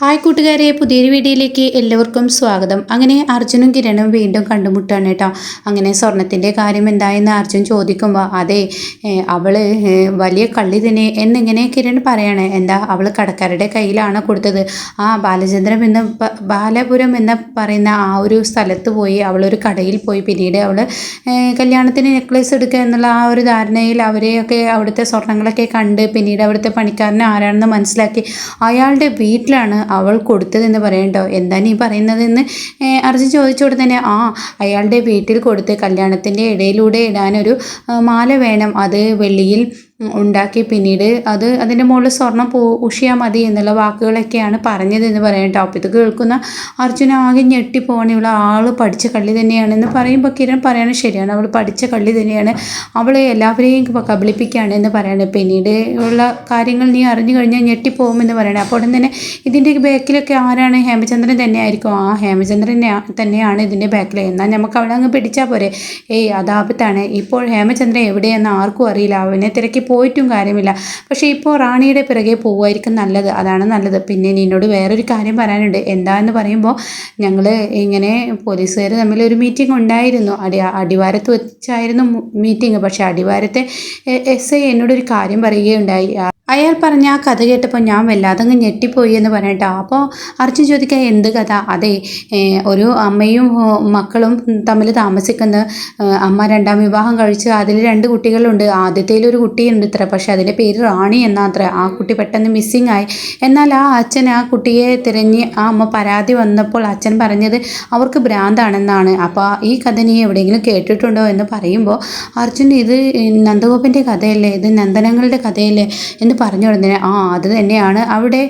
Hi കൂട്ടുകാരെ പുതിയൊരു വീഡിയോയിലേക്ക് എല്ലാവർക്കും സ്വാഗതം. അങ്ങനെ അർജുനും കിരണും വീണ്ടും കണ്ടുമുട്ടാണ് കേട്ടോ. അങ്ങനെ സ്വർണത്തിന്റെ കാര്യം എന്തായെന്ന് അർജുൻ ചോദിക്കുമ്പോൾ അതെ അവൾ വലിയ കള്ളി തന്നെ. എന്നിങ്ങനെ കിരൺ പറയാണ് എന്താ അവൾ കടക്കാരുടെ കയ്യിലാണ് കൊടുത്തത്? ആ ബാലചന്ദ്രം എന്ന ബാലപുരം എന്ന് പറയുന്ന ആ ഒരു സ്ഥലത്ത് പോയി അവളൊരു കടയിൽ പോയി പിന്നീട് അവൾ കല്യാണത്തിന് നെക്ലേസ് എടുക്കുക എന്നുള്ള ആ ഒരു ധാരണയിൽ അവരെയൊക്കെ അവിടുത്തെ സ്വർണങ്ങളൊക്കെ കണ്ട് പിന്നീട് അവിടുത്തെ പണിക്കാരനെ ആരാണെന്ന് മനസ്സിലാക്കി അയാളുടെ വീട്ടിലാണ് അവൾ കൊടുത്തതെന്ന് പറയണ്ടോ? എന്താ നീ പറയുന്നതെന്ന് അർജുൻ ചോദിച്ചോട് തന്നെ ആ അയാളുടെ വീട്ടിൽ കൊടുത്ത് കല്യാണത്തിന്റെ ഇടയിലൂടെ ഇടാനൊരു മാല വേണം. അത് വെള്ളിയിൽ ഉണ്ടാക്കി. പിന്നീട് അത് അതിന്റെ മുകളിൽ സ്വർണം പൂ ഉഷിയാൽ മതി എന്നുള്ള വാക്കുകളൊക്കെയാണ് പറഞ്ഞതെന്ന് പറയാൻ അപ്പോൾ ഇത് കേൾക്കുന്ന അർജുന ആകെ ഞെട്ടിപ്പോവാണ്. ഇവൾ ആൾ പഠിച്ച കള്ളി തന്നെയാണെന്ന് പറയുമ്പോൾ കിരൺ പറയണത് ശരിയാണ്. അവൾ പഠിച്ച കള്ളി തന്നെയാണ്. അവളെ എല്ലാവരെയും കബളിപ്പിക്കുകയാണ് എന്ന് പറയണത് പിന്നീട് ഉള്ള കാര്യങ്ങൾ നീ അറിഞ്ഞു കഴിഞ്ഞാൽ ഞെട്ടിപ്പോകുമെന്ന് പറയണത് അപ്പോൾ ഉടൻ തന്നെ ഇതിന്റെ ബാക്കിലൊക്കെ ആരാണ്? ഹേമചന്ദ്രൻ തന്നെ ആയിരിക്കും ആ ഹേമചന്ദ്രൻ തന്നെയാണ് ഇതിന്റെ ബാക്കിൽ എന്നാൽ നമുക്ക് അവളെ അങ്ങ് പിടിച്ചാൽ പോരെ. ഏയ് അതാപത്താണ് ഇപ്പോൾ ഹേമചന്ദ്രൻ എവിടെയെന്ന് ആർക്കും അറിയില്ല. അവനെ തിരക്കി പോയിട്ടും കാര്യമില്ല. പക്ഷേ ഇപ്പോൾ റാണിയുടെ പിറകെ പോകുമായിരിക്കും നല്ലത്. അതാണ് നല്ലത്. പിന്നെ നിന്നോട് വേറൊരു കാര്യം പറയാനുണ്ട്. എന്താണെന്ന് പറയുമ്പോൾ ഞങ്ങൾ ഇങ്ങനെ പോലീസുകാർ തമ്മിൽ ഒരു മീറ്റിംഗ് ഉണ്ടായിരുന്നു. അടി അടിവാരത്ത് വെച്ചായിരുന്നു മീറ്റിംഗ്. പക്ഷേ അടിവാരത്തെ എസ് ഐ എന്നോടൊരു കാര്യം പറയുകയുണ്ടായി. ആ- അയാൾ പറഞ്ഞ ആ കഥ കേട്ടപ്പോൾ ഞാൻ വല്ലാതെ അങ്ങ് ഞെട്ടിപ്പോയി എന്ന് പറയട്ടോ അപ്പോൾ അർജുൻ ചോദിക്കുക എന്ത് കഥ? അതെ ഒരു അമ്മയും മക്കളും തമ്മിൽ താമസിക്കുന്ന അമ്മ രണ്ടാം വിവാഹം കഴിച്ച് അതിൽ രണ്ട് കുട്ടികളുണ്ട്. ആദ്യത്തേൽ ഒരു കുട്ടിയുണ്ട് ഇത്ര പക്ഷേ അതിന്റെ പേര് റാണി എന്നാത്ര. ആ കുട്ടി പെട്ടെന്ന് മിസ്സിങ് ആയി. എന്നാൽ ആ അച്ഛൻ ആ കുട്ടിയെ തിരഞ്ഞ് ആ അമ്മ പരാതി വന്നപ്പോൾ അച്ഛൻ പറഞ്ഞത് അവർക്ക് ഭ്രാന്താണെന്നാണ്. അപ്പോൾ ഈ കഥ നീ എവിടെയെങ്കിലും കേട്ടിട്ടുണ്ടോ എന്ന് പറയുമ്പോൾ അർജുൻ ഇത് നന്ദഗോപന്റെ കഥയല്ലേ? ഇത് നന്ദനങ്ങളുടെ കഥയല്ലേ? എന്ന് പറഞ്ഞു ഉടനെ ആ അത് തന്നെയാണ് അവിടെ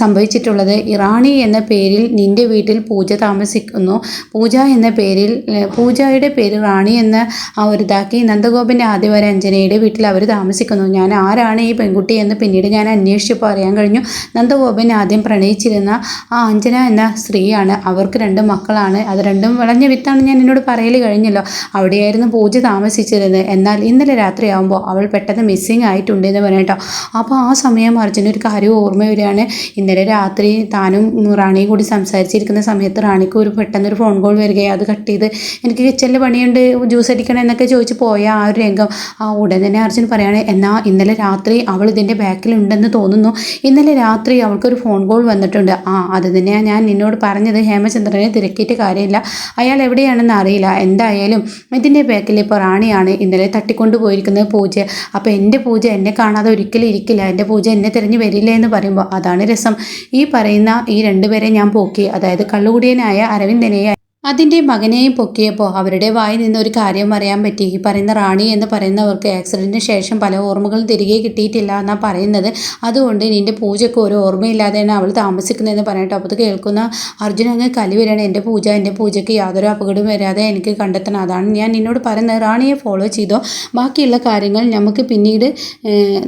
സംഭവിച്ചിട്ടുള്ളത്. ഇറാണി എന്ന പേരിൽ നിന്റെ വീട്ടിൽ പൂജ താമസിക്കുന്നു. പൂജ എന്ന പേരിൽ പൂജയുടെ പേര് റാണി എന്ന ആ ഒരു ഇതാക്കി നന്ദഗോപന്റെ ആദ്യവരെ അഞ്ജനയുടെ വീട്ടിൽ അവർ താമസിക്കുന്നു. ഞാൻ ആരാണ് ഈ പെൺകുട്ടി എന്ന് പിന്നീട് ഞാൻ അന്വേഷിച്ചപ്പോൾ അറിയാൻ കഴിഞ്ഞു. നന്ദഗോപിൻ ആദ്യം പ്രണയിച്ചിരുന്ന ആ അഞ്ജന എന്ന സ്ത്രീയാണ്. അവർക്ക് രണ്ട് മക്കളാണ്. അത് രണ്ടും വിളഞ്ഞ വിത്താണ്. ഞാൻ എന്നോട് പറയൽ കഴിഞ്ഞല്ലോ. അവിടെയായിരുന്നു പൂജ താമസിച്ചിരുന്നത്. എന്നാൽ ഇന്നലെ രാത്രിയാകുമ്പോൾ അവൾ പെട്ടെന്ന് മിസ്സിങ് ആയിട്ടുണ്ട് എന്ന് പറഞ്ഞിട്ടോ അപ്പോൾ ആ സമയം അർജുന ഒരു കാര്യം ഓർമ്മ വരികയാണ്. ഇന്നലെ രാത്രി താനും റാണിയും കൂടി സംസാരിച്ചിരിക്കുന്ന സമയത്ത് റാണിക്ക് ഒരു പെട്ടെന്നൊരു ഫോൺ കോൾ വരികയും. അത് കട്ട് ചെയ്ത് എനിക്ക് കിച്ചണിൽ പണിയുണ്ട് ജ്യൂസ് അടിക്കണം എന്നൊക്കെ ചോദിച്ച് പോയ ആ ഒരു രംഗം. ആ ഉടൻ തന്നെ അർജുൻ പറയുകയാണ് എന്നാൽ ഇന്നലെ രാത്രി അവൾ ഇതിന്റെ ബാക്കിലുണ്ടെന്ന് തോന്നുന്നു. ഇന്നലെ രാത്രി അവൾക്കൊരു ഫോൺ കോൾ വന്നിട്ടുണ്ട്. ആ അത് തന്നെയാണ് ഞാൻ നിന്നോട് പറഞ്ഞത്. ഹേമചന്ദ്രനെ തിരക്കിയിട്ട് കാര്യമില്ല. അയാൾ എവിടെയാണെന്ന് അറിയില്ല. എന്തായാലും ഇതിന്റെ ബാക്കിൽ ഇപ്പോൾ റാണിയാണ് ഇന്നലെ തട്ടിക്കൊണ്ട് പോയിരിക്കുന്നത് പൂജ. അപ്പോൾ എന്റെ പൂജ എന്നെ കാണാതെ ഒരിക്കലും ഇരിക്കില്ല എന്റെ പൂജ എന്നെ തിരഞ്ഞു വരില്ല എന്ന് പറയുമ്പോൾ അതാണ് രസം. ഈ പറയുന്ന ഈ രണ്ടുപേരെ ഞാൻ പോക്കി. അതായത് കള്ളുകുടിയനായ അരവിന്ദനെയും അതിന്റെ മകനെയും പൊക്കിയപ്പോൾ അവരുടെ വായിൽ നിന്ന് ഒരു കാര്യം അറിയാൻ പറ്റി. ഈ പറയുന്ന റാണി എന്ന് പറയുന്നവർക്ക് ആക്സിഡന്റിന് ശേഷം പല ഓർമ്മകളും തിരികെ കിട്ടിയിട്ടില്ല എന്നാണ് പറയുന്നത്. അതുകൊണ്ട് നിന്റെ പൂജയ്ക്ക് ഒരു ഓർമ്മയില്ലാതെയാണ് അവൾ താമസിക്കുന്നതെന്ന് പറഞ്ഞിട്ട് അപ്പോൾ അത് കേൾക്കുന്ന അർജുൻ അങ്ങ് കലി വരികയാണ്. എന്റെ പൂജ എന്റെ പൂജയ്ക്ക് യാതൊരു അപകടവും വരാതെ എനിക്ക് കണ്ടെത്തണം. അതാണ് ഞാൻ നിന്നോട് പറയുന്നത്. റാണിയെ ഫോളോ ചെയ്തോ? ബാക്കിയുള്ള കാര്യങ്ങൾ നമുക്ക് പിന്നീട്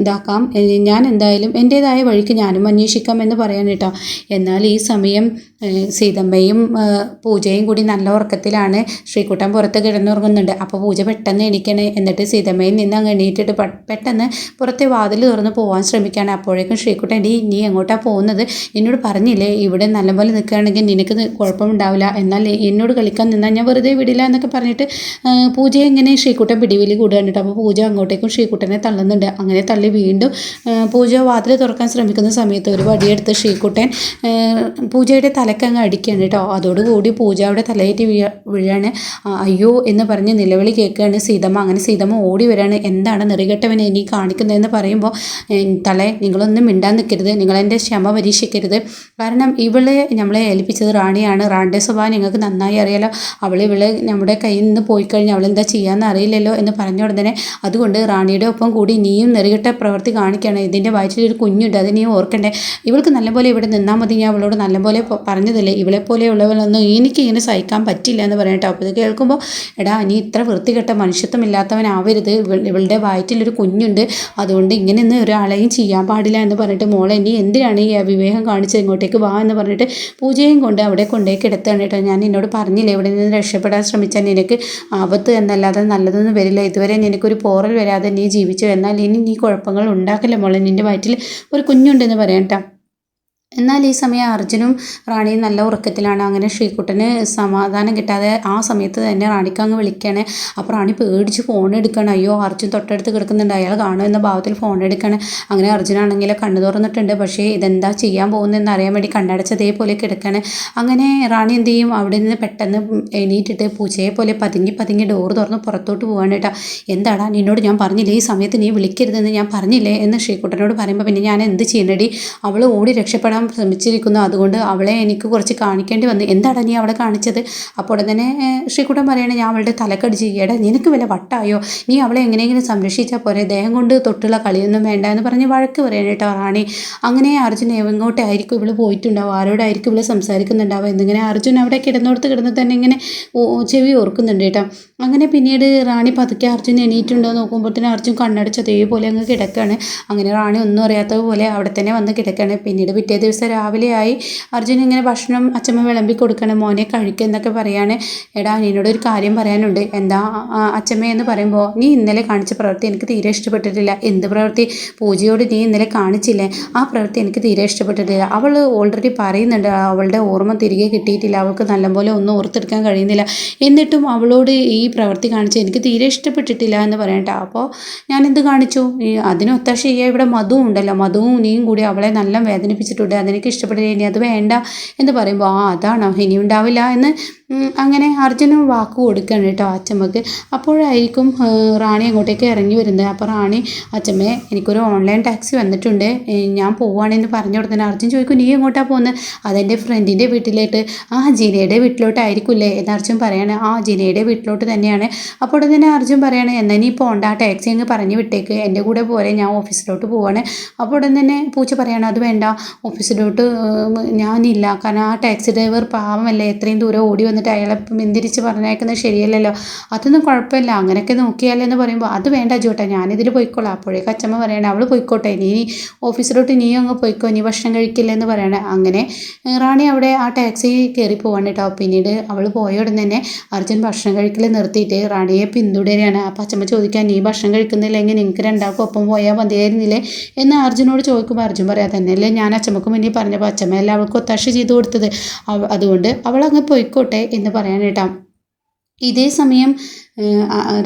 ഇതാക്കാം. ഞാൻ എന്തായാലും എന്റേതായ വഴിക്ക് ഞാനും അന്വേഷിക്കാം എന്ന് പറയാൻ കേട്ടോ. എന്നാൽ ഈ സമയം സീതമ്മയും പൂജയും കൂടി നല്ല ഉറക്കത്തിലാണ്. ശ്രീകുട്ടൻ പുറത്ത് കിടന്നുറങ്ങുന്നുണ്ട്. അപ്പോൾ പൂജ പെട്ടെന്ന് എണീക്കണേ. എന്നിട്ട് സീതമ്മയിൽ നിന്ന് അങ്ങ് എണീറ്റിട്ട് പെട്ടെന്ന് പുറത്തെ വാതിൽ തുറന്ന് പോകാൻ ശ്രമിക്കുകയാണ് അപ്പോഴേക്കും ശ്രീകുട്ടൻ ഡി നീ എങ്ങോട്ടാണ് പോകുന്നത്? എന്നോട് പറഞ്ഞില്ലേ ഇവിടെ നല്ലപോലെ നിൽക്കുകയാണെങ്കിൽ നിനക്ക് കുഴപ്പമുണ്ടാവില്ല. എന്നാൽ എന്നോട് കളിക്കാൻ നിന്നാൽ ഞാൻ വെറുതെ വിടില്ല എന്നൊക്കെ പറഞ്ഞിട്ട് പൂജ എങ്ങനെ ശ്രീക്കുട്ടൻ പിടിവിലി കൂടുകയാണ് അപ്പോൾ പൂജ അങ്ങോട്ടേക്കും ശ്രീകുട്ടനെ തള്ളുന്നുണ്ട്. അങ്ങനെ തള്ളി വീണ്ടും പൂജ വാതിൽ തുറക്കാൻ ശ്രമിക്കുന്ന സമയത്ത് ഒരു വടിയെടുത്ത് ശ്രീകുട്ടൻ ആ, പൂജയുടെ തലക്കങ്ങ് അടിക്കുകയാണ് കേട്ടോ. അതോടുകൂടി പൂജ അവിടെ തലയേറ്റ് വീഴ വീഴാണ്. അയ്യോ എന്ന് പറഞ്ഞ് നിലവിളി കേൾക്കുകയാണ് സീതമ്മ. അങ്ങനെ സീതമ്മ ഓടി വരാണ്. എന്താണ് നെറികെട്ടവനെ ഇനി കാണിക്കുന്നതെന്ന് പറയുമ്പോൾ തളെ നിങ്ങളൊന്നും മിണ്ടാൻ നിൽക്കരുത്. നിങ്ങളെന്റെ ക്ഷമ പരീക്ഷിക്കരുത്. കാരണം ഇവളെ നമ്മളെ ഏൽപ്പിച്ചത് റാണിയാണ്. റാണിന്റെ സ്വഭാവം നിങ്ങൾക്ക് നന്നായി അറിയാലോ. അവൾ ഇവളെ നമ്മുടെ കയ്യിൽ നിന്ന് പോയി കഴിഞ്ഞാൽ അവൾ എന്താ ചെയ്യാന്ന് അറിയില്ലല്ലോ എന്ന് പറഞ്ഞ ഉടനെ അതുകൊണ്ട് റാണിയുടെ ഒപ്പം കൂടി നീയും നെറികെട്ട പ്രവൃത്തി കാണിക്കുകയാണ്. ഇതിന്റെ വയറ്റിലൊരു കുഞ്ഞുണ്ട്. അത് നീ ഓർക്കണ്ടേ. ഇവൾക്ക് നല്ലപോലെ ഇവിടെ നിന്നാൽ മതി. ഞാൻ അവളോട് നല്ലപോലെ പറഞ്ഞതല്ലേ. ഇവളെ പോലെയുള്ളവളൊന്നും എനിക്ക് ഇങ്ങനെ സഹിക്കാൻ പറ്റില്ല എന്ന് പറയട്ടെ അപ്പോൾ ഇത് കേൾക്കുമ്പോൾ എടാ നീ ഇത്ര വൃത്തികെട്ട മനുഷ്യത്വമില്ലാത്തവനാവരുത്. ഇവളുടെ വയറ്റിലൊരു കുഞ്ഞുണ്ട്. അതുകൊണ്ട് ഇങ്ങനെയൊന്നും ഒരാളെയും ചെയ്യാൻ പാടില്ല എന്ന് പറഞ്ഞിട്ട് മോളെ നീ എന്തിനാണ് ഈ അവിവേകം കാണിച്ചത്? ഇങ്ങോട്ടേക്ക് വാ എന്ന് പറഞ്ഞിട്ട് പൂജയും കൊണ്ട് അവിടെ കൊണ്ടേ കിടത്താണ് കേട്ടോ. ഞാൻ എന്നോട് പറഞ്ഞില്ലേ ഇവിടെ നിന്ന് രക്ഷപ്പെടാൻ ശ്രമിച്ചാൽ നിനക്ക് ആപത്ത് എന്നല്ലാതെ നല്ലതൊന്നും വരില്ല. ഇതുവരെ നിനക്കൊരു പോറൽ വരാതെ നീ ജീവിച്ചു. എന്നാൽ ഇനി നീ കുഴപ്പങ്ങൾ ഉണ്ടാക്കില്ല മോളെ. നിന്റെ വയറ്റിൽ ഒരു കുഞ്ഞുണ്ടെന്ന് പറയാം കേട്ടോ. എന്നാൽ ഈ സമയം അർജുനും റാണിയും നല്ല ഉറക്കത്തിലാണ്. അങ്ങനെ ശ്രീകുട്ടന് സമാധാനം കിട്ടാതെ ആ സമയത്ത് തന്നെ റാണിക്ക് അങ്ങ് വിളിക്കണേ. അപ്പോൾ റാണി പേടിച്ച് ഫോൺ എടുക്കണം. അയ്യോ അർജുൻ തൊട്ടടുത്ത് കിടക്കുന്നുണ്ട്. അയാൾ കാണുമെന്ന ഭാവത്തിൽ ഫോൺ എടുക്കണേ. അങ്ങനെ അർജുനാണെങ്കിൽ കണ്ണു തുറന്നിട്ടുണ്ട്. പക്ഷേ ഇതെന്താ ചെയ്യാൻ പോകുന്നതെന്ന് അറിയാൻ വേണ്ടി കണ്ണടച്ചതേപോലെ കിടക്കണേ. അങ്ങനെ റാണി എന്ത് ചെയ്യും? അവിടെ നിന്ന് പെട്ടെന്ന് എണീറ്റിട്ട് പൂച്ചയെ പോലെ പതുങ്ങി പതുങ്ങി ഡോറ് തുറന്ന് പുറത്തോട്ട് പോകാൻ കേട്ടോ. എന്താടാ നിന്നോട് ഞാൻ പറഞ്ഞില്ലേ? ഈ സമയത്ത് നീ വിളിക്കരുതെന്ന് ഞാൻ പറഞ്ഞില്ലേ? എന്ന് ശ്രീകുട്ടനോട് പറയുമ്പോൾ പിന്നെ ഞാൻ എന്ത് ചെയ്യണടി? അവൾ ഓടി രക്ഷപ്പെടാൻ ശ്രമിച്ചിരിക്കുന്നു. അതുകൊണ്ട് അവളെ എനിക്ക് കുറച്ച് കാണിക്കേണ്ടി വന്നു. എന്താണ് നീ അവളെ കാണിച്ചത്? അപ്പോൾ തന്നെ ശ്രീകുട്ടൻ പറയണേ ഞാൻ അവളുടെ തലക്കടിച്ച് എടാ നിനക്ക് വല്ല വട്ടായോ? നീ അവളെ എങ്ങനെയെങ്കിലും സംരക്ഷിച്ചാൽ പോരെ? ദേഹം കൊണ്ട് തൊട്ടുള്ള കളിയൊന്നും വേണ്ട എന്ന് പറഞ്ഞ് വഴക്ക് പറയണേ കേട്ടോ റാണി. അങ്ങനെ അർജുൻ എങ്ങോട്ടായിരിക്കും ഇവൾ പോയിട്ടുണ്ടാവും ആരോടായിരിക്കും ഇവൾ സംസാരിക്കുന്നുണ്ടാവുക? എന്നിങ്ങനെ അർജുൻ അവിടെ കിടന്നോടത്ത് കിടന്ന് തന്നെ ഇങ്ങനെ ചെവി ഓർക്കുന്നുണ്ട് കേട്ടോ. അങ്ങനെ പിന്നീട് റാണി പതുക്കെ അർജുൻ എണീറ്റുണ്ടോ നോക്കുമ്പോഴത്തേനും അർജുൻ കണ്ണടച്ച അതേപോലെ അങ്ങ് കിടക്കുകയാണ് അങ്ങനെ റാണി ഒന്നും അറിയാത്ത പോലെ അവിടെ തന്നെ വന്ന് കിടക്കുകയാണ് പിന്നീട് പിറ്റേ ദിവസം രാവിലെയായി അർജുൻ ഇങ്ങനെ ഭക്ഷണം അച്ഛമ്മ വിളമ്പി കൊടുക്കണം. മോനെ കഴിക്കുക എന്നൊക്കെ പറയാണ്. എടാ നിന്നോട് ഒരു കാര്യം പറയാനുണ്ട്. എന്താ അച്ഛമ്മ എന്ന് പറയുമ്പോൾ നീ ഇന്നലെ കാണിച്ച പ്രവൃത്തി എനിക്ക് തീരെ ഇഷ്ടപ്പെട്ടിട്ടില്ല. എന്ത് പ്രവൃത്തി? പൂജയോട് നീ ഇന്നലെ കാണിച്ചില്ലേ? ആ പ്രവൃത്തി എനിക്ക് തീരെ ഇഷ്ടപ്പെട്ടിട്ടില്ല. അവൾ ഓൾറെഡി പറയുന്നുണ്ട്. അവളുടെ ഓർമ്മ തിരികെ കിട്ടിയിട്ടില്ല. അവൾക്ക് നല്ലപോലെ ഒന്നും ഓർത്തെടുക്കാൻ കഴിയുന്നില്ല. എന്നിട്ടും അവളോട് ഈ പ്രവൃത്തി കാണിച്ച് എനിക്ക് തീരെ ഇഷ്ടപ്പെട്ടിട്ടില്ല എന്ന് പറയണ്ട അപ്പോൾ ഞാൻ എന്ത് കാണിച്ചു അതിനൊത്ത ശരിയായി ഇവിടെ മധുവും ഉണ്ടല്ലോ. മധുവും നീയും കൂടി അവളെ നല്ല വേദനിപ്പിച്ചിട്ടുണ്ട്. അതെനിക്ക് ഇഷ്ടപ്പെട്ടില്ല. ഇനി അത് വേണ്ട എന്ന് പറയുമ്പോൾ ആ അതാണോ. ഇനി ഉണ്ടാവില്ല എന്ന് അങ്ങനെ അർജുനും വാക്ക് കൊടുക്കുകയാണ് കേട്ടോ അച്ചമ്മക്ക് അപ്പോഴായിരിക്കും റാണി അങ്ങോട്ടേക്ക് ഇറങ്ങി വരുന്നത്. അപ്പോൾ റാണി അച്ചമ്മേ എനിക്കൊരു ഓൺലൈൻ ടാക്സി വന്നിട്ടുണ്ട്. ഞാൻ പോവുകയാണെന്ന് പറഞ്ഞു കൊടുത്തന്നെ അർജുൻ ചോദിക്കും നീ എങ്ങോട്ടാണ് പോകുന്നത് അതെന്റെ ഫ്രണ്ടിന്റെ വീട്ടിലേക്ക്. ആ ജിനയുടെ വീട്ടിലോട്ടായിരിക്കില്ലേ? എന്ന് അർജുൻ പറയാണ്. ആ ജിനയുടെ വീട്ടിലോട്ട് തന്നെയാണ്. അപ്പോൾ തന്നെ അർജുൻ പറയാണ് എന്നാൽ നീ പോണ്ട ആ ടാക്സി അങ്ങ് പറഞ്ഞു വിട്ടേക്ക്. എന്റെ കൂടെ പോരെ ഞാൻ ഓഫീസിലോട്ട് പോവാണ്. അപ്പോൾ ഉടൻ തന്നെ പൂച്ച പറയാണ് അത് വേണ്ട ഓഫീസിലോട്ട് ഞാനില്ല. കാരണം ആ ടാക്സി ഡ്രൈവർ പാവമല്ലേ എത്രയും ദൂരം ഓടി വന്നിട്ട് അയാളെ മിന്തിരിച്ച് പറഞ്ഞേക്കുന്നത് ശരിയല്ലല്ലോ. അതൊന്നും കുഴപ്പമില്ല. അങ്ങനെയൊക്കെ നോക്കിയാലെന്ന് പറയുമ്പോൾ അത് വേണ്ട ചോട്ടാ ഞാനിതിൽ പോയിക്കോളാം. അപ്പോഴേക്കും അച്ഛമ്മ പറയണേ അവൾ പോയിക്കോട്ടെ. നീ ഓഫീസിലോട്ട് നീ അങ്ങ് പോയിക്കോ. നീ ഭക്ഷണം കഴിക്കില്ല എന്ന് പറയണേ. അങ്ങനെ റാണി അവിടെ ആ ടാക്സി കയറി പോവാണ് കേട്ടോ. പിന്നീട് അവൾ പോയ ഉടനെ തന്നെ അർജുൻ ഭക്ഷണം കഴിക്കൽ നിർത്തിയിട്ട് റാണിയെ പിന്തുടരുകയാണ്. അപ്പം അച്ഛമ്മ ചോദിക്കാൻ നീ ഭക്ഷണം കഴിക്കുന്നില്ലെങ്കിൽ നിങ്ങൾക്ക് രണ്ടാൾക്കും ഒപ്പം പോയാൽ മതിയായിരുന്നില്ലേ? എന്ന് അർജുനോട് ചോദിക്കുമ്പോൾ അർജുൻ പറയാം തന്നെയല്ലേ ഞാൻ അച്ഛമ്മക്ക് മുന്നേ പറഞ്ഞപ്പോൾ അച്ഛമ്മയല്ല അവൾക്ക് ഒത്താശ ചെയ്തു കൊടുത്തത്. അതുകൊണ്ട് അവൾ അങ്ങ് പോയിക്കോട്ടെ. എന്ന് പറയാനേട്ടാ ഇതേ സമയം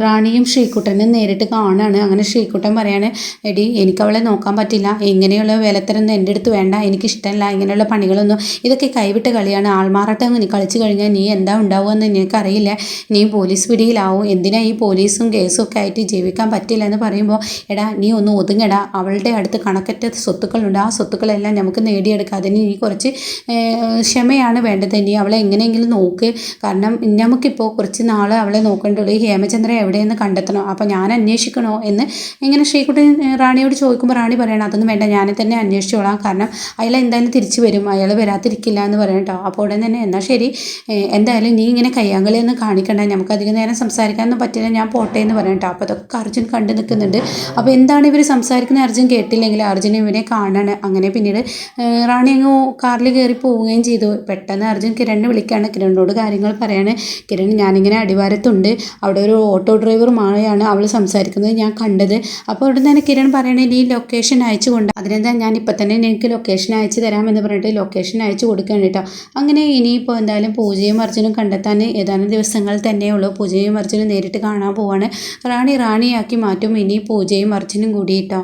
റാണിയും ഷെയ്ക്കുട്ടനും നേരിട്ട് കാണുകയാണ് അങ്ങനെ ഷെയ്ക്കുട്ടൻ പറയാണ് എടി എനിക്ക് അവളെ നോക്കാൻ പറ്റില്ല. ഇങ്ങനെയുള്ള വേലത്തരൊന്നും എന്റെ അടുത്ത് വേണ്ട. എനിക്കിഷ്ടമല്ല ഇങ്ങനെയുള്ള പണികളൊന്നും ഇതൊക്കെ കൈവിട്ട കളിയാണ്. ആൾമാറാട്ടം നീ കളിച്ചു കഴിഞ്ഞാൽ നീ എന്താ ഉണ്ടാവുമെന്ന് എനിക്കറിയില്ല നീ പോലീസ് പിടിയിലാവും. എന്തിനാ ഈ പോലീസും കേസും ഒക്കെ ആയിട്ട് ജീവിക്കാൻ പറ്റില്ല? എന്ന് പറയുമ്പോൾ എടാ നീ ഒന്ന് ഒതുങ്ങടാ. അവളുടെ അടുത്ത് കണക്കറ്റ സ്വത്തുക്കളുണ്ട്. ആ സ്വത്തുക്കളെല്ലാം നമുക്ക് നേടിയെടുക്കാം അതിന് നീ കുറച്ച് ക്ഷമയാണ് വേണ്ടത്. നീ അവളെ എങ്ങനെയെങ്കിലും നോക്ക്. കാരണം നമുക്കിപ്പോൾ കുറച്ച് നാൾ അവളെ നോക്കേണ്ടുള്ളൂ ഈ ഹേമചന്ദ്രൻ എവിടെയെന്ന് കണ്ടെത്തണോ. അപ്പോൾ ഞാൻ അന്വേഷിക്കണോ എന്ന് ഇങ്ങനെ ശ്രീകുട്ടൻ റാണിയോട് ചോദിക്കുമ്പോൾ റാണി പറയണം അതൊന്നും വേണ്ട ഞാൻ തന്നെ അന്വേഷിച്ചോളാം. കാരണം അയാൾ എന്തായാലും തിരിച്ചു വരും. അയാൾ വരാതിരിക്കില്ല എന്ന് പറയണം കേട്ടോ അപ്പോൾ ഉടൻ തന്നെ എന്നാൽ ശരി. എന്തായാലും നീ ഇങ്ങനെ കയ്യാങ്കളിയൊന്നും കാണിക്കണ്ട. നമുക്ക് അധികം നേരം സംസാരിക്കാനൊന്നും പറ്റില്ല. ഞാൻ പോട്ടെ എന്ന് പറയണം കേട്ടോ അപ്പോൾ അതൊക്കെ അർജുൻ കണ്ടു നിൽക്കുന്നുണ്ട്. അപ്പോൾ എന്താണ് ഇവർ സംസാരിക്കുന്ന അർജുൻ കേട്ടില്ലെങ്കിൽ അർജുൻ ഇവനെ കാണാണ്. അങ്ങനെ പിന്നീട് റാണി അങ്ങ് കാറിൽ കയറി പോവുകയും ചെയ്തു. പെട്ടെന്ന് അർജുൻ കിരണിനെ വിളിക്കുകയാണ് കിരണിനോട് കാര്യങ്ങൾ പറയാണ്. കിരൺ ഞാനിങ്ങനെ അടിവാരത്തുണ്ട്. അവിടെ ഒരു ഓട്ടോ ഡ്രൈവറുമായാണ് അവൾ സംസാരിക്കുന്നത്. ഞാൻ കണ്ടത്. അപ്പോൾ അവിടെ തന്നെ കിരൺ പറയണേ ഈ ലൊക്കേഷൻ അയച്ചു കൊണ്ട് അതിനെന്താ? ഞാൻ ഇപ്പം തന്നെ എനിക്ക് ലൊക്കേഷൻ അയച്ചു തരാമെന്ന് പറഞ്ഞിട്ട് ലൊക്കേഷൻ അയച്ചു കൊടുക്കുകയാണ് കേട്ടോ. അങ്ങനെ ഇനിയിപ്പോൾ എന്തായാലും പൂജയും അർജുനും കണ്ടെത്താൻ ഏതാനും ദിവസങ്ങൾ തന്നെയുള്ളൂ പൂജയും അർജുനും നേരിട്ട് കാണാൻ പോവാണ്. റാണി റാണിയാക്കി മാറ്റും. ഇനി പൂജയും അർജുനും കൂടി കേട്ടോ.